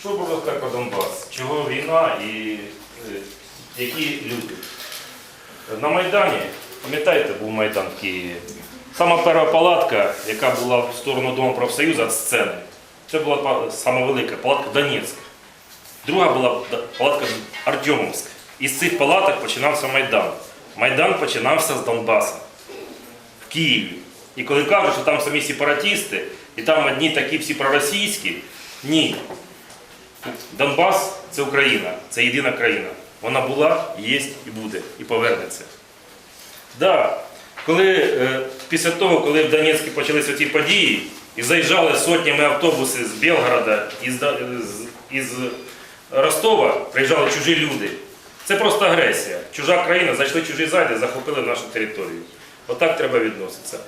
Що було так про Донбас? Чого війна і е, які люди? На Майдані, пам'ятаєте, був Майдан в Києві. Сама перша палатка, яка була в сторону Дому профсоюзу від сцени, це була сама велика палатка Донецька. Друга була палатка Артемовська. Із цих палаток починався Майдан. Майдан починався з Донбаса в Києві. І коли кажуть, що там самі сепаратісти, і там одні такі всі проросійські, ні. Донбас це Україна, це єдина країна. Вона була, є і буде, і повернеться. Да. Коли, е, після того, коли в Донецьку почалися ці події, і заїжджали сотнями автобуси з Білгорода, із, із Ростова, приїжджали чужі люди. Це просто агресія. Чужа країна, зайшли чужі зайди, захопили нашу територію. Отак треба відноситися.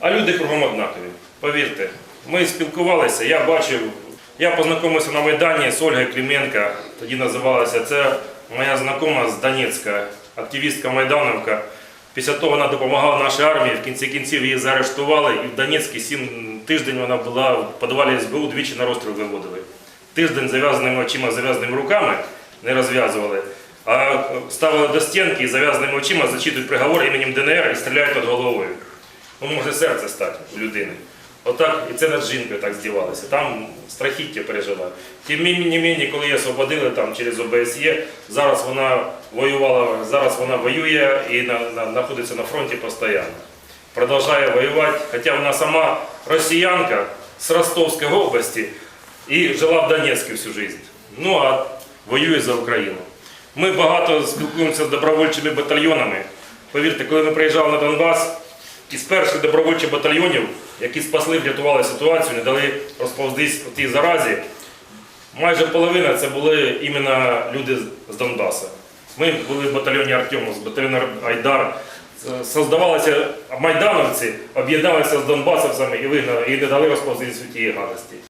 А люди кругом однакові. Повірте, ми спілкувалися, я бачив, я познайомився на Майдані з Ольгою Клименко, тоді називалася. Це моя знайома з Донецька, активістка Майдановка. Після того вона допомагала нашій армії, в кінці кінців її заарештували, і в Донецьку сім тиждень вона була в підвалі СБУ, двічі на розстріл виводили. Тиждень зав'язаними очима, зав'язаними руками не розв'язували, а ставили до стінки і зав'язаними очима зачитують приговор іменем ДНР і стріляють під головою. Ну, може серце стати у людини. Отак, і це над жінкою так здівалося. Там страхіття пережила. Тим не мені, коли її освободили там, через ОБСЄ, зараз вона воювала, зараз вона воює і на, на, знаходиться на фронті постійно. Продовжує воювати, хоча вона сама росіянка з Ростовської області і жила в Донецьку всю життя. Ну а воює за Україну. Ми багато спілкуємося з добровольчими батальйонами. Повірте, коли ми приїжджали на Донбас, із перших добровольчих батальйонів, які спасли, врятували ситуацію, не дали розповздись у тій заразі, майже половина це були іменно люди з Донбаса. Ми були в батальйоні Артемов, батальйону Айдар. Создавалися майдановці, об'єдналися з донбасовцями і вигнали, і не дали розповздись у тієї гадості.